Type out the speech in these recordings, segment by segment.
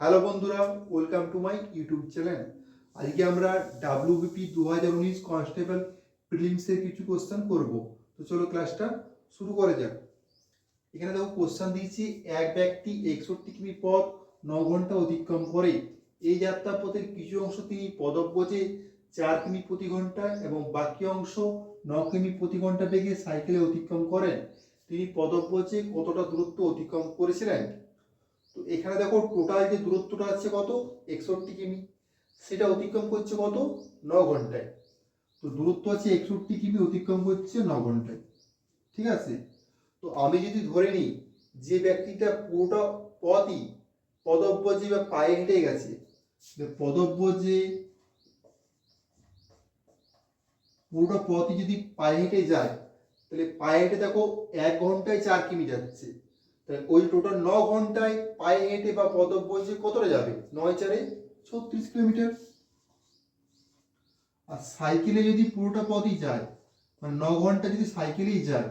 Hello বন্ধুরা, welcome to my YouTube channel. আজকে আমরা ডাব্লিউবিপি দু হাজার উনিশ কনস্টেবল প্রিলিমসের কিছু কোশ্চেন করব। তো চলো ক্লাসটা শুরু করা যাক। এখানে দেখো কোশ্চেন দিয়েছি, এক ব্যক্তি একষট্টি কিমি পথ ন ঘণ্টা অতিক্রম করে। এই যাত্রা পথের কিছু অংশ তিনি পদব্রজে চার কিমি প্রতি ঘণ্টা এবং বাকি অংশ ন কিমি প্রতি ঘণ্টা বেগে সাইকেলে অতিক্রম করেন। তিনি পদব্রজে কতটা দূরত্ব অতিক্রম করেছিলেন? তো এখানে দেখো টোটাল যে দূরত্বটা আছে কত? একষট্টি কিমি। সেটা অতিক্রম করছে কত? ন ঘন্টায়। তো দূরত্ব আছে একষট্টি কিমি, অতিক্রম করছে ন ঘন্টায়। ঠিক আছে? তো আমি যদি ধরে নিই, যে ব্যক্তিটা পুরোটা পথই পদব্রজে বা পায়ে হেঁটে গেছে পদব্রজে পুরোটা পথই যদি পায়ে হেঁটে যায়, তাহলে পায়ে হেঁটে দেখো এক ঘন্টায় চার কিমি যাচ্ছে। তাহলে ওই টোটাল ন ঘন্টায় পায়ে হেঁটে বা পদব্রজে কতটা যাবে? নয়, চারে ছত্রিশ কিলোমিটার। আর সাইকেলে যদি পুরোটা পথই যায় মানে ন ঘণ্টা যদি সাইকেলেই যায়,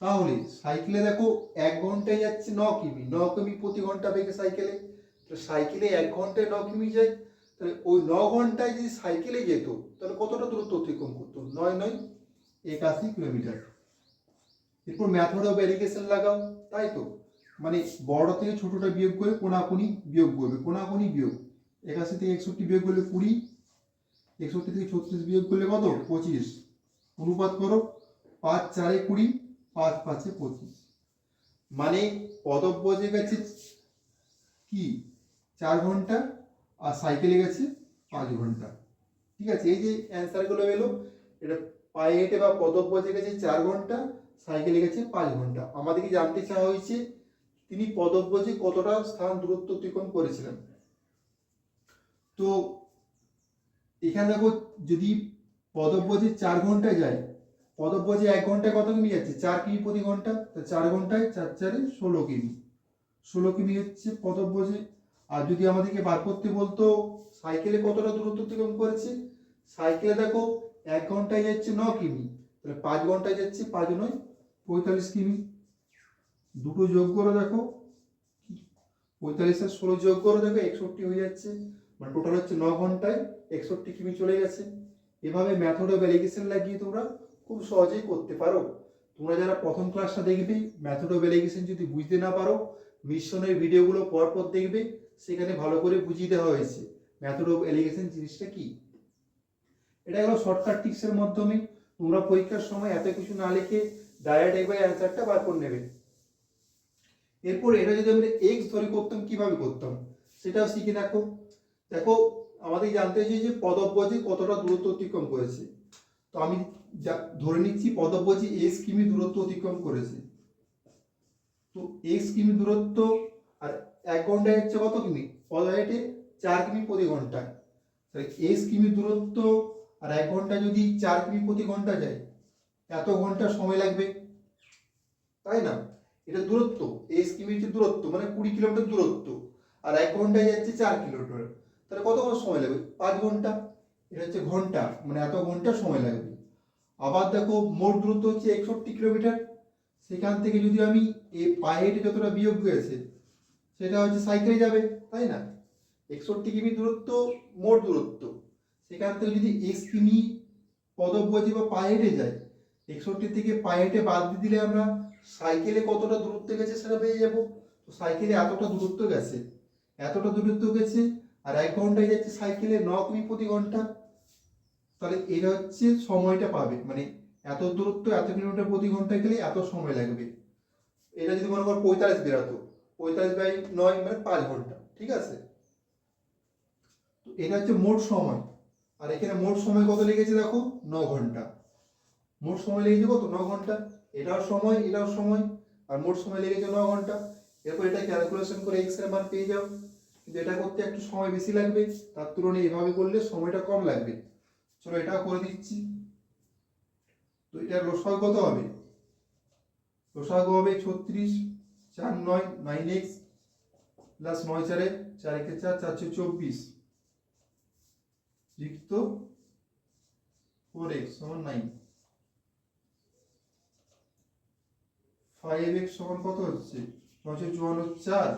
তাহলে সাইকেলে দেখো এক ঘন্টায় যাচ্ছে ন কিমি ন কিমি প্রতি ঘণ্টা বেগে সাইকেলে। তো সাইকেলে এক ঘন্টায় ন কিমি যায়, তাহলে ওই ন ঘন্টায় যদি সাইকেলে যেত, তাহলে কতটা দূরত্ব অতিক্রম করতো? নয় নয়, একাশি কিলোমিটার। এরপর ম্যাথড অফ ভ্যারিকেশন লাগাও, তাই তো? মানে বড় থেকে ছোটটা বিয়োগ করে কোনাকুনি বিয়োগ করবে, কোনাকুনি বিয়োগ। একাশি থেকে একষট্টি বিয়োগ করলে কুড়ি, একষট্টি থেকে ছত্রিশ বিয়োগ করলে কত? পঁচিশ। অনুপাত করো, পাঁচ চারে কুড়ি, পাঁচ পাঁচে পঁচিশ। মানে পদব্রজে গেছে কি? চার ঘণ্টা আর সাইকেলে গেছে পাঁচ ঘণ্টা। ঠিক আছে? এই যে অ্যান্সারগুলো এলো, এটা পায়ে হেঁটে বা পদব্রজে গেছে চার ঘণ্টা সাইকেলে গেছে পাঁচ ঘণ্টা। আমাদেরকে জানতে চাওয়া হয়েছে, তিনি পদব্রজে কতটা স্থান দূরত্ব অতিক্রম করেছিলেন। তো, এখানে দেখো, যদি পদব্রজে চার ঘন্টায় যায়, পদব্রজে এক ঘন্টায় কত কিমি যাচ্ছে? চার কিমি প্রতি ঘণ্টা? তা চার ঘন্টায় চার চারে ষোলো কিমি। ষোলো কিমি হচ্ছে পদব্রজে। আর যদি আমাদেরকে বার করতে বলতো, সাইকেলে কতটা দূরত্ব অতিক্রম করেছে? সাইকেলে দেখো, এক ঘন্টায় যাচ্ছে ন কিমি। তাহলে পাঁচ ঘন্টায় যাচ্ছে, পাঁচ নয়, পঁয়তাল্লিশ কিমি। দুটো যোগ করে দেখো। পঁয়তাল্লিশ আর ষোলো যোগ করে দেখো, একষট্টি হয়ে যাচ্ছে। মানে টোটাল হচ্ছে ন ঘন্টায় একষট্টি কিমি চলে গেছে। এভাবে ম্যাথড অফ এলিগেশন লাগিয়ে তোমরা খুব সহজেই করতে পারো। তোমরা যারা প্রথম ক্লাসটা দেখবে ম্যাথড অফ এলিগেশন যদি বুঝতে না পারো মিশনের ভিডিওগুলো পরপর দেখবে, সেখানে ভালো করে বুঝিয়ে দেওয়া হয়েছে। ম্যাথড অফ এলিগেশন জিনিসটা কি? এটা হলো শর্টকাট টিক্সের মাধ্যমে। তোমরা পরীক্ষার সময় এত কিছু না লিখে ডাইরেক্ট একবার অ্যান্সারটা বার করে নেবে। এরপর এটা যদি আমরা এক্স ধরে করতাম, কীভাবে করতাম? সেটাও শিখে দেখো। দেখো, আমাদের জানতে চাই যে পদব্রজে কতটা দূরত্ব অতিক্রম করেছে। তো আমি ধরে নিচ্ছি, পদব্রজে এক্স কিমি দূরত্ব অতিক্রম করেছে। তো এক্স কিমি দূরত্ব আর এক ঘন্টায় হচ্ছে কত কিমি? পদ চার কিমি প্রতি ঘন্টায়। এক্স কিমি দূরত্ব আর এক ঘণ্টা যদি চার কিমি প্রতি ঘণ্টা যায়, এত ঘণ্টা সময় লাগবে? তাই না? এটা দূরত্ব এস কিমি হচ্ছে দূরত্ব মানে কুড়ি কিলোমিটার দূরত্ব, আর এক ঘন্টায় যাচ্ছে চার কিলোমিটার, তাহলে কতক্ষণ সময় লাগবে? পাঁচ ঘণ্টা? এটা হচ্ছে ঘণ্টা মানে এত ঘণ্টা সময় লাগবে। আবার দেখো, মোট দূরত্ব হচ্ছে একষট্টি কিলোমিটার, সেখান থেকে যদি আমি এই পায়ে হেঁটে যতটা বিয়োগ হয়েছে সেটা হচ্ছে সাইকেলে যাবে, তাই না? একষট্টি কিমি দূরত্ব, মোট দূরত্ব। সেখান থেকে যদি এক্স কিমি পদব্রজে বা পায়ে হেঁটে যায় একষট্টি থেকে পায়ে হেঁটে বাদ দিয়ে দিলে আমরা সাইকেলে কতটা দূরত্ব গেছে সেটা পেয়ে যাব। তো সাইকেলে এতটা দূরত্ব গেছে, এতটা দূরত্ব গেছে, আর এক ঘন্টায় যাচ্ছে সাইকেলে ন কিমি প্রতি ঘণ্টা। তাহলে এটা হচ্ছে সময়টা পাবে মানে এত দূরত্ব, এত কিলোমিটার প্রতি ঘণ্টা গেলে এত সময় লাগবে। এটা যদি মনে করো পঁয়তাল্লিশ বেরাতো, পঁয়তাল্লিশ বাই নয় মানে পাঁচ ঘণ্টা, ঠিক আছে? তো এটা হচ্ছে মোট সময়। আর এখানে মোট সময় কত লেগেছে দেখো? ন ঘণ্টা। মোট সময় লেগেছে কত? ন ঘণ্টা। এটাও সময় এটাও সময়, আর মোট সময় লেগেছে ন ঘণ্টা। এরপর এটা ক্যালকুলেশন করে এক্সের মান পেয়ে যাও। কিন্তু এটা করতে একটু সময় বেশি লাগবে। তার তুলনায় এভাবে করলে সময়টা কম লাগবে। চলো এটাও করে দিচ্ছি। তো এটার লসাগু কত হবে? লসাগু হবে? ছত্রিশ, চার নয় নাইন এক্স প্লাস নয় চারে চার একে চার চারশো চব্বিশ। যুক্ত ফোর এক্স সমান নাইন ফাইভ এক্স সমান কত হচ্ছে? নয়শো চুয়ান্ন চার।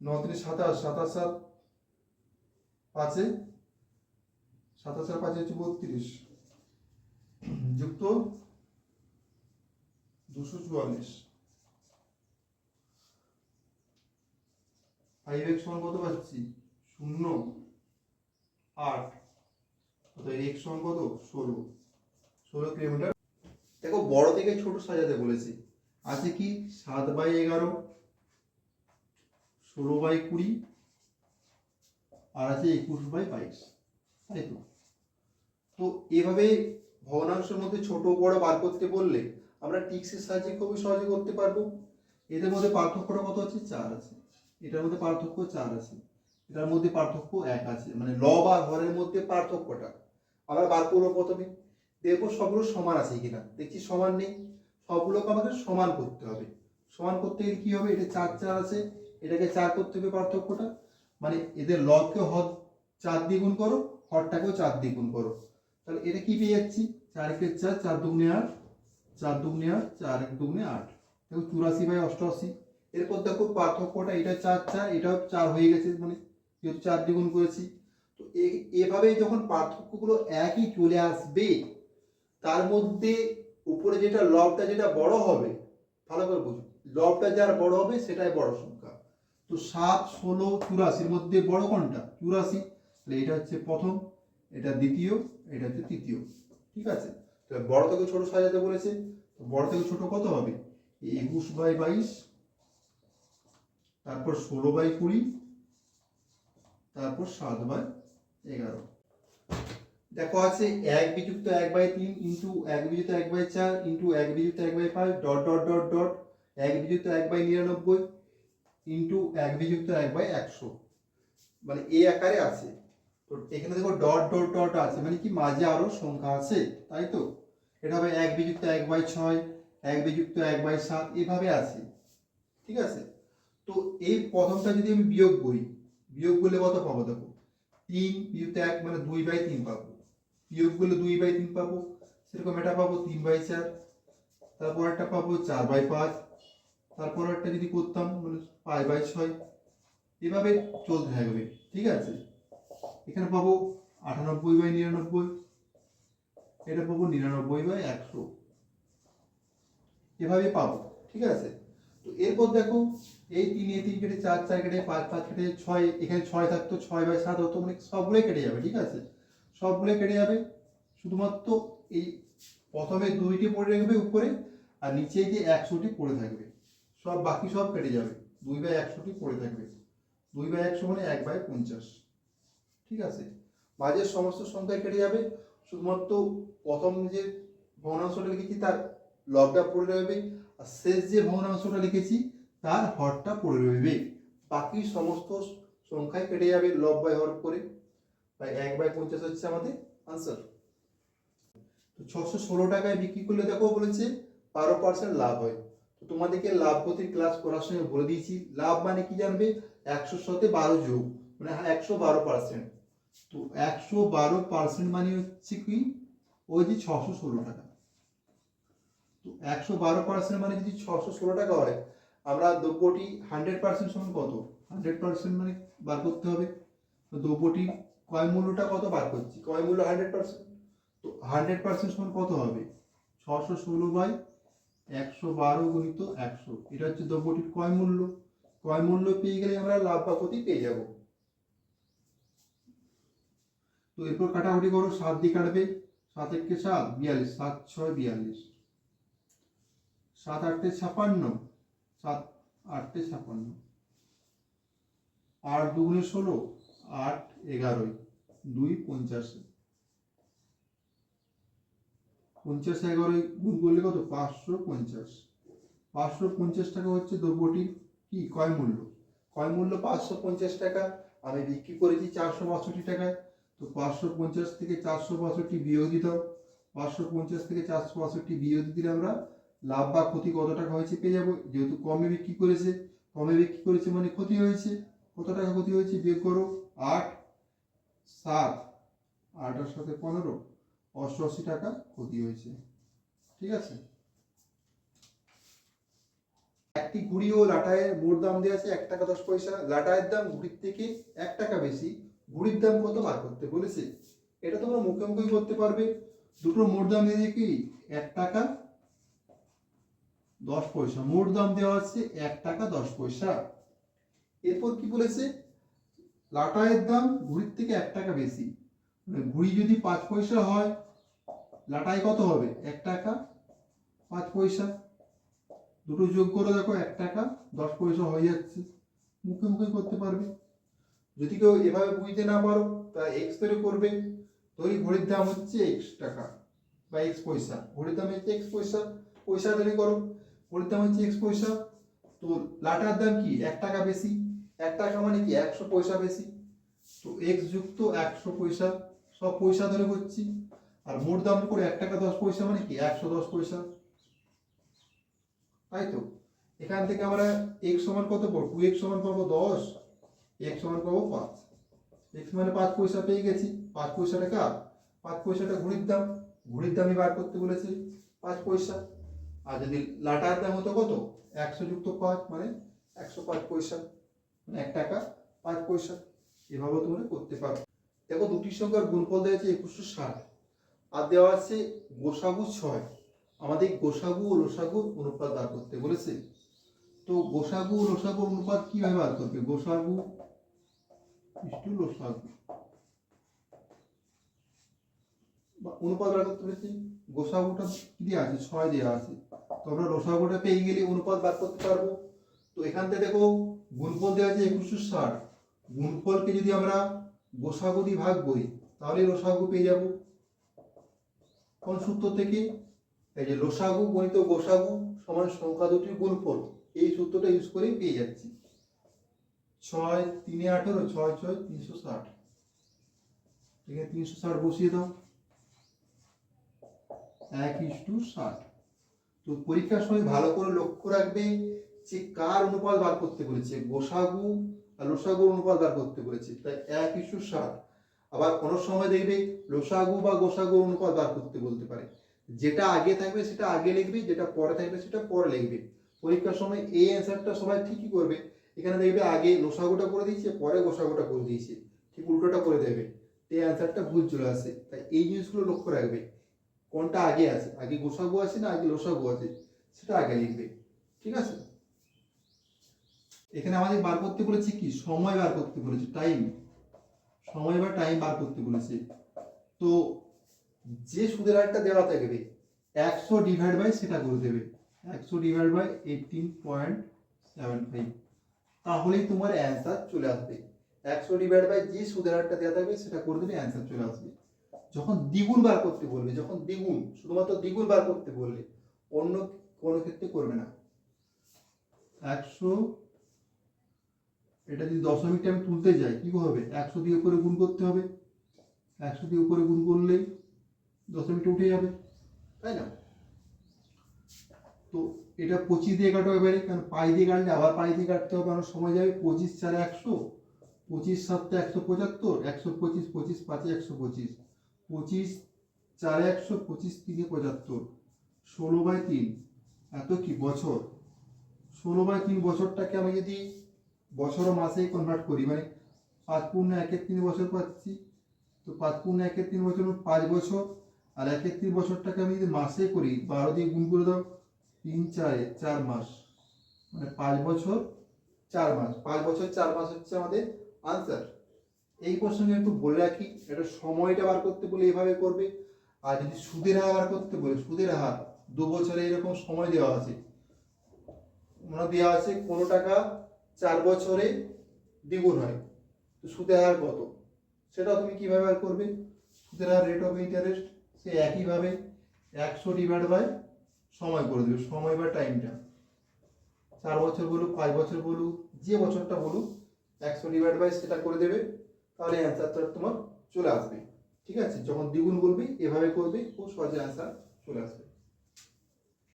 ন তিরিশ সাতাশ সাতাশ সাত পাঁচে, সাতাশ আর পাঁচে হচ্ছে বত্রিশ। যুক্ত দুশো চুয়াল্লিশ। ফাইভ এক্স সমান কত পাচ্ছি? শূন্য। আট কত এক্স সমান কত? ষোলো। ষোলো কিলোমিটার। দেখো, বড় থেকে ছোট সাজাতে বলেছি। আছে কি? সাত বাই এগারো, ষোলো বাই কুড়ি, আর আছে একুশ বাই বাইশ। তাই তো? তো এভাবে ভগ্নাংশের মধ্যে ছোট বড় বার করতে বললে আমরা টিক্সের সাহায্যে খুবই সহজে করতে পারব। এদের মধ্যে পার্থক্যটা কত আছে? চার আছে। এটার মধ্যে পার্থক্য চার আছে। এটার মধ্যে পার্থক্য এক আছে মানে ল বা হরের মধ্যে পার্থক্যটা। আমরা বার করব প্রথমে। দেখব সবগুলো সমান আছে কিনা। দেখছি সমান নেই। সবগুলোকে আমাদের সমান করতে হবে। সমান করতে গেলে কি হবে? এটা চার চার আছে। এটাকে চার করতে হবে পার্থক্যটা। মানে এদের লবকে হর চার দিয়ে গুণ করো, হরটাকেও চার দিয়ে গুণ করো। তাহলে এটা কি পেয়ে যাচ্ছি? চার একের চার চার দুগুণে আট। চার দুগুণে আট, চার এক দুগুণে আট। দেখো চুরাশি বাই অষ্টআশি। এরপর দেখো পার্থক্যটা, এটা চার চার, এটাও চার হয়ে গেছে। মানে যেহেতু চার দ্বিগুণ করেছি। তো এভাবে যখন পার্থক্যগুলো একই চলে আসবে, তার মধ্যে উপরে যেটা লবটা যেটা বড় হবে, ভালো করে বুঝুন লবটা যার বড় হবে সেটাই বড় সংখ্যা। তো সাত, ষোলো, চুরাশির মধ্যে বড় কোনটা? চুরাশি। তাহলে এটা হচ্ছে প্রথম, এটা দ্বিতীয়, এটা হচ্ছে তৃতীয়। ঠিক আছে? তাহলে বড় থেকে ছোট সাজাতে বলেছে বড় থেকে ছোট কত হবে? একুশ বাই বাইশ, তারপর ষোলো বাই কুড়ি তারপর সাত বাই এগারো। দেখো আছে এক বিযুক্ত এক বাই তিন ইন্টু এক বিযুক্ত এক বাই চার ইন্টু এক বিযুক্ত এক বাই পাঁচ ডট ডট ডট ডট। এক বিযুক্ত এক বাই নিরানব্বই ইন্টু এক বিযুক্ত এক বাই একশো। মানে এ আকারে আছে। তো এখানে দেখো ডট ডট ডট আছে। মানে কি মাঝে আরও সংখ্যা আছে? তাই তো? এটা হবে এক বিযুক্ত এক বাই ছয়, এক বিযুক্ত এক বাই সাত, এভাবে আছে। ঠিক আছে? তো এই প্রথমটা যদি আমি বিয়োগ করি বিয়োগ করলে কত পাবো দেখো? তিন বিযুক্ত এক মানে দুই বাই তিন পাবো। বিয়োগ করলে দুই বাই তিন পাবো। সেরকম এটা পাবো তিন বাই চার। তারপর একটা পাবো চার বাই পাঁচ। তারপর একটা যদি করতাম মানে পাঁচ বাই ছয়। এভাবে চলতে থাকবে, ঠিক আছে? এখানে পাবো আটানব্বই বাই নিরানব্বই। এটা পাবো নিরানব্বই বাই একশো। এভাবে পাবো, ঠিক আছে? তো এরপর দেখো, এই তিন এই তিন কেটে চার চার কেটে পাঁচ পাঁচ কেটে ছয়, এখানে ছয় থাকতো ছয় বাই সাত হতো মানে সবগুলোই কেটে যাবে, ঠিক আছে? সবগুলোই কেটে যাবে। শুধুমাত্র এই প্রথমে দুইটি পড়ে রাখবে উপরে আর নিচে যে একশোটি পড়ে থাকবে। সব বাকি সব কেটে যাবে। দুই বাই একশোটি পড়ে থাকবে। দুই বাই একশো মানে এক বাই পঞ্চাশ। ঠিক আছে? মাঝের সমস্ত সংখ্যা কেটে যাবে। শুধুমাত্র প্রথম যে ভগ্নাংশটা লিখেছি তার লবটা পড়ে রইবে আর শেষ যে ভগ্নাংশটা লিখেছি, তার হরটা পড়ে রইবে। বাকি সমস্ত সংখ্যায় কেটে যাবে লব বাই হর করে। তাই এক বাই পঞ্চাশ হচ্ছে আমাদের আনসার তো ছশো ষোলো টাকায় বিক্রি করলে দেখো বলেছে বারো পার্সেন্ট লাভ হয়। তো তোমাদেরকে লাভ গতির ক্লাস করার সময় বলে দিয়েছি, লাভ মানে কি জানবে? একশোর সাথে বারো যোগ মানে একশো বারো পার্সেন্ট তো একশো বারো পার্সেন্ট মানে হচ্ছে কি? ওই যে ছশো ষোলো টাকা। একশো বারো পার্সেন্ট মানে যদি ছশো ষোলো টাকা হয়, আমরা দ্রব্যটি হান্ড্রেড পার্সেন্ট সমান কত? হান্ড্রেড পার্সেন্ট মানে বার করতে হবে। তো দ্রব্যটির ক্রয় মূল্যটা কত বার করছি? ক্রয় মূল্য হান্ড্রেড পার্সেন্ট তো হান্ড্রেড পার্সেন্ট সমান কত হবে? ছশো ষোলো বাই একশো বারো গুণিত একশো। এটা হচ্ছে দ্রব্যটির ক্রয় মূল্য। ক্রয় মূল্য পেয়ে গেলে আমরা লাভ বা ক্ষতি পেয়ে যাব। তো এরপর কাটাকুটি করো, সাত দিয়ে কাটবে। সাত এককে সাত, বিয়াল্লিশ। সাত, ছয়, বিয়াল্লিশ। সাত আটটে ছাপান্ন, সাত আটটে ছাপান্ন। আট দুগুণে ষোলো, আট এগারোই, দুই পঞ্চাশে। পঞ্চাশ এগারোই গুণ করলে কত? পাঁচশো পঞ্চাশ। পাঁচশো পঞ্চাশ টাকা হচ্ছে দ্রব্যটির কি? কয় মূল্য। কয় মূল্য পাঁচশো পঞ্চাশ টাকা। আমি বিক্রি করেছি চারশো বাষট্টি টাকায়। তো পাঁচশো পঞ্চাশ থেকে চারশো বাষট্টি বিয়োগ দিতাম পাঁচশো পঞ্চাশ থেকে চারশো বাষট্টি বিয়োগ দিলে আমরা লাভ বা ক্ষতি কত টাকা হয়েছে পেয়ে যাব? যেহেতু কমে বিক্রি করেছে, কমে বিক্রি করেছে মানে ক্ষতি হয়েছে। কত টাকা ক্ষতি হয়েছে বিয়োগ করো? আট, সাত, আটের সাথে পনেরো, অষ্টআশি টাকা ক্ষতি হয়েছে। ঠিক আছে? একটি ঘুড়ি ও লাটায়ের মোট দাম দেওয়া আছে এক টাকা দশ পয়সা। লাটায়ের দাম ঘুড়ির থেকে এক টাকা বেশি। ঘুড়ির দাম কত বার করতে বলেছে? এটা তোমরা মুখে মুখেই করতে পারবে। দুটো মোট দাম দিয়ে কি? এক টাকা দশ পয়সা। মোট দাম দেওয়া আছে এক টাকা দশ পয়সা। এরপর কি বলেছে? লাটায়ের দাম ঘুড়ির থেকে এক টাকা বেশি। মানে ঘুড়ি যদি পাঁচ পয়সা হয় লাটাই কত হবে? এক টাকা পাঁচ পয়সা। দুটো যোগ করে দেখো, এক টাকা দশ পয়সা হয়ে যাচ্ছে। মুখে মুখে করতে পারবে। যদি কেউ এভাবে বুঝতে না পারো, তা এক্স ধরে করবে। ধরি ঘড়ির দাম হচ্ছে এক্স টাকা বা এক্স পয়সা। ঘড়ির দাম হচ্ছে এক্স পয়সা। পয়সা ধরে করো। ঘড়ির দাম হচ্ছে এক্স পয়সা। তো লাটার দাম কি? এক টাকা বেশি। এক টাকা মানে কি? একশো পয়সা বেশি। তো এক্স যুক্ত একশো পয়সা। সব পয়সা ধরে করছি। আর মোট দাম করে এক টাকা দশ পয়সা মানে কি? একশো দশ পয়সা। তাই তো? এখান থেকে আমরা এক্স সমান কত পাবো? টু এক্স সমান পাবো দশ। এক্স সমান পাবো পাঁচ। এক্স মানে পাঁচ পয়সা পেয়ে গেছি। পাঁচ পয়সাটা কার? পাঁচ পয়সাটা ঘুড়ির দাম। ঘুড়ির দামই বার করতে বলেছে। পাঁচ পয়সা। আর যদি লাটার দাম হতো কত? একশো যুক্ত পাঁচ মানে একশো পাঁচ পয়সা মানে এক টাকা পাঁচ পয়সা। এভাবে তোমরা করতে পারো। দেখো, দুটি সংখ্যার গুণফল দেওয়া একুশশো ষাট। আর দেওয়া আছে গোসাগু ছয়। আমাদের গোসাগু ও রসাগুর অনুপাত বার করতে বলেছে। তো গোসাগু ও রসাগুর অনুপাত কীভাবে বার করবে? গোসাগু ইস্টু রসাগু। বা অনুপাত বার করতে বলেছি গোসাগুটা আছে? ছয় দেওয়া আছে। তো আমরা রসাগুটা পেয়ে গেলে অনুপাত বার করতে পারব। তো এখান থেকে দেখো, গুণফল দেওয়া আছে একুশশো ষাট। গুণফলকে যদি আমরা গোসাগু দিয়ে ভাগ করি, তাহলে পেয়ে যাব। কোন সূত্র থেকে? এই যে লসাগু গণিত গোসাগু সমান সংখ্যা দুটির গুণফল, এই সূত্রটা ইউজ করেই পেয়ে যাচ্ছি। ছয়, তিনে আঠেরো, ছয় ছয়, তিনশো ষাট। এখানে তিনশো ষাট বসিয়ে দাও। এক ইস টু ষাট। তো পরীক্ষার সময় ভালো করে লক্ষ্য রাখবে যে কার অনুপাত বার করতে বলেছে। গোসাগু আর লোসাগু অনুপাত বার করতে বলেছে। তাই এক ইস্যু ষাট। আবার কোনো সময় দেখবে লোসাগু বা গোসাগু অনুপাত বার করতে বলতে পারে। যেটা আগে থাকবে সেটা আগে লিখবে, যেটা পরে থাকবে সেটা পরে লিখবে। পরীক্ষার সময় এই অ্যান্সারটা সবাই ঠিকই করবে। এখানে দেখবে আগে লোসাগুটা করে দিয়েছে, পরে গোসাগুটা করে দিয়েছে। ঠিক উল্টোটা করে দেবে। এই অ্যান্সারটা ভুল চলে আসে। তাই এই জিনিসগুলো লক্ষ্য রাখবে। কোনটা আগে আছে? আগে গোসাগু আছে না আগে লসাগু আছে? সেটা আগে লিখবে। ঠিক আছে? এখানে আমাদের বার করতে বলেছে কি? সময় বার করতে বলেছে টাইম সময় বা টাইম বার করতে বলেছে। তো যে সুদের হারটা দেওয়া থাকবে, একশো ডিভাইড বাই সেটা করে দেবে। একশো divide by eighteen point seven five তাহলেই তোমার অ্যান্সার চলে আসবে। একশো ডিভাইড বাই যে সুদের হারটা দেওয়া থাকবে, সেটা করে দেবে অ্যান্সার চলে আসবে। যখন দ্বিগুণ বার করতে বলবে, যখন দ্বিগুণ, শুধুমাত্র দ্বিগুণ বার করতে বললে, অন্য কোনো ক্ষেত্রে করবে না। একশো, এটা যদি দশমিকটা আমি তুলতে যাই, কি হবে? একশো দিয়ে উপরে গুণ করতে হবে। একশো দিয়ে উপরে গুণ করলেই দশমিকটা উঠে যাবে, তাই না? তো এটা পঁচিশ দিয়ে কাটো এবারে, কারণ পাই দিয়ে কাটলে আবার পাই দিয়ে কাটতে হবে কারণ সময় যাবে। পঁচিশ চারে একশো, পঁচিশ সাতটা একশো পঁচাত্তর, একশো পঁচিশ পঁচিশ পাঁচে একশো পঁচিশ। পঁচিশ চারে একশো পঁচিশ তিনে পঁচাত্তর, ষোলো বাই তিন, এত কি বছর? ষোলো বাই তিন বছরটাকে আমি যদি বছর মাসে কনভার্ট করি মানে পাঁচ পূর্ণ একের তিন বছর পাচ্ছি, তো পাঁচ পূর্ণ একের তিন বছর পাঁচ বছর, আর একের তিন বছরটাকে আমি যদি মাসে করি, বারো দিয়ে গুণ করে দাও, তিন চারে চার মাস মানে পাঁচ বছর চার মাস, পাঁচ বছর চার মাস হচ্ছে আমাদের আনসার এই প্রসঙ্গে একটু বলে রাখি, এটা সময়টা বার করতে বলে এভাবে করবে, আর যদি সুদের হার বার করতে বলে, সুদের হার দু বছরে এরকম সময় দেওয়া আছে মানে দেওয়া আছে কোনো টাকা চার বছরে দ্বিগুণ হয়, তো সুদের হার কত? সেটা তুমি কীভাবে বার করবে? সুদের হার রেট অফ ইন্টারেস্ট সে একইভাবে একশো ডিভাইড বাই সময় করে দেবে, সময় বা টাইমটা চার বছর বলুক, পাঁচ বছর বলুক, যে বছরটা বলুক, একশো ডিভাইড বাই সেটা করে দেবে তাহলে অ্যান্সারটা তোমার চলে আসবে। ঠিক আছে? যখন দ্বিগুণ বলবি, এভাবে করবি, খুব সহজে অ্যান্সার চলে আসবে।